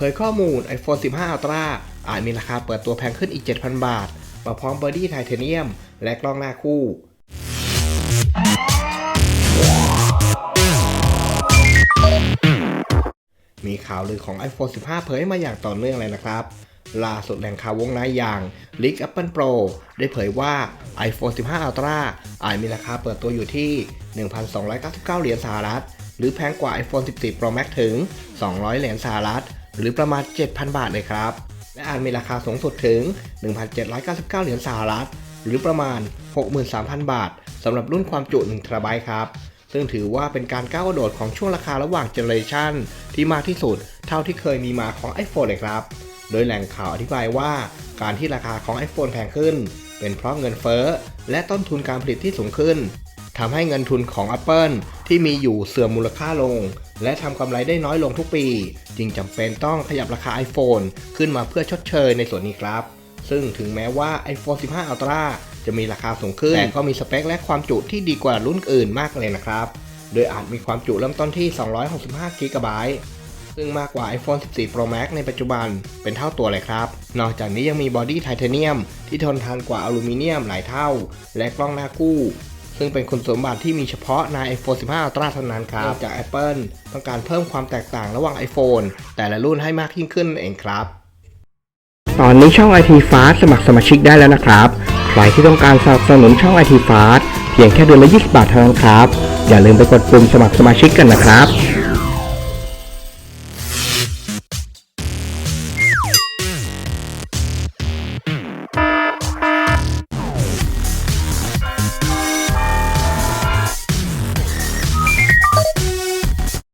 เผยข้อมูล iPhone 15 Ultra อาจมีราคาเปิดตัวแพงขึ้นอีก 7,000 บาท มาพร้อมบอดี้ไทเทเนียม และกล้องหน้าคู่ มีข่าวลือของ iPhone 15 เผยมาอย่างต่อเนื่องเลยนะครับ ล่าสุดแหล่งข่าววงในอย่าง Leak Apple Pro ได้เผยว่า iPhone 15 Ultra อาจมีราคาเปิดตัวอยู่ที่ 1,299 เหรียญสหรัฐ หรือแพงกว่า iPhone 14 Pro Max ถึง 200 เหรียญสหรัฐ หรือประมาณ 7,000 บาทเลยครับ และอาจมีราคาสูงสุดถึง 1,799 เหรียญสหรัฐ หรือประมาณ 63,000 บาทสำหรับรุ่นความจุ1 t b ครับ ซึ่งถือว่าเป็นการก้าวกระโดดของช่วงราคาระหว่างเจเนอเรชันที่มากที่สุด เท่าที่เคยมีมาของ iPhone เลยครับ โดยแหล่งข่าวอธิบายว่าการที่ราคาของ iPhone แพงขึ้น เป็นเพราะเงินเฟ้อและต้นทุนการผลิตที่สูงขึ้น ทำให้เงินทุนของ Apple ที่มีอยู่เสื่อมมูลค่าลง และทำกำไรได้น้อยลงทุกปี จึงจำเป็นต้องขยับราคา iPhone ขึ้นมาเพื่อชดเชยในส่วนนี้ครับ ซึ่งถึงแม้ว่า iPhone 15 Ultra จะมีราคาสูงขึ้น แต่ก็มีสเปคและความจุที่ดีกว่ารุ่นอื่นมากเลยนะครับ โดยอาจมีความจุเริ่มต้นที่ 265 g b ซึ่งมากกว่า iPhone 14 Pro Max ในปัจจุบันเป็นเท่าตัวเลยครับ นอกจากนี้ยังมีบอดี้ไทเทเนียมที่ทนทานกว่าอลูมิเนียมหลายเท่า และกล้องหน้ากู้ ซึ่งเป็นคุณสมบัติที่มีเฉพาะใน iPhone 15 Ultra เท่านั้นครับนอกจาก Apple ต้องการเพิ่มความแตกต่างระหว่าง iPhone แต่ละรุ่นให้มากยิ่งขึ้นนั่นเองครับ ตอนนี้ช่อง IT Fast สมัครสมาชิกได้แล้วนะครับ ใครที่ต้องการสนับสนุนช่อง IT Fast เพียงแค่เดือนละ 20 บาทเท่านั้นครับ อย่าลืมไปกดปุ่มสมัครสมาชิกกันนะครับ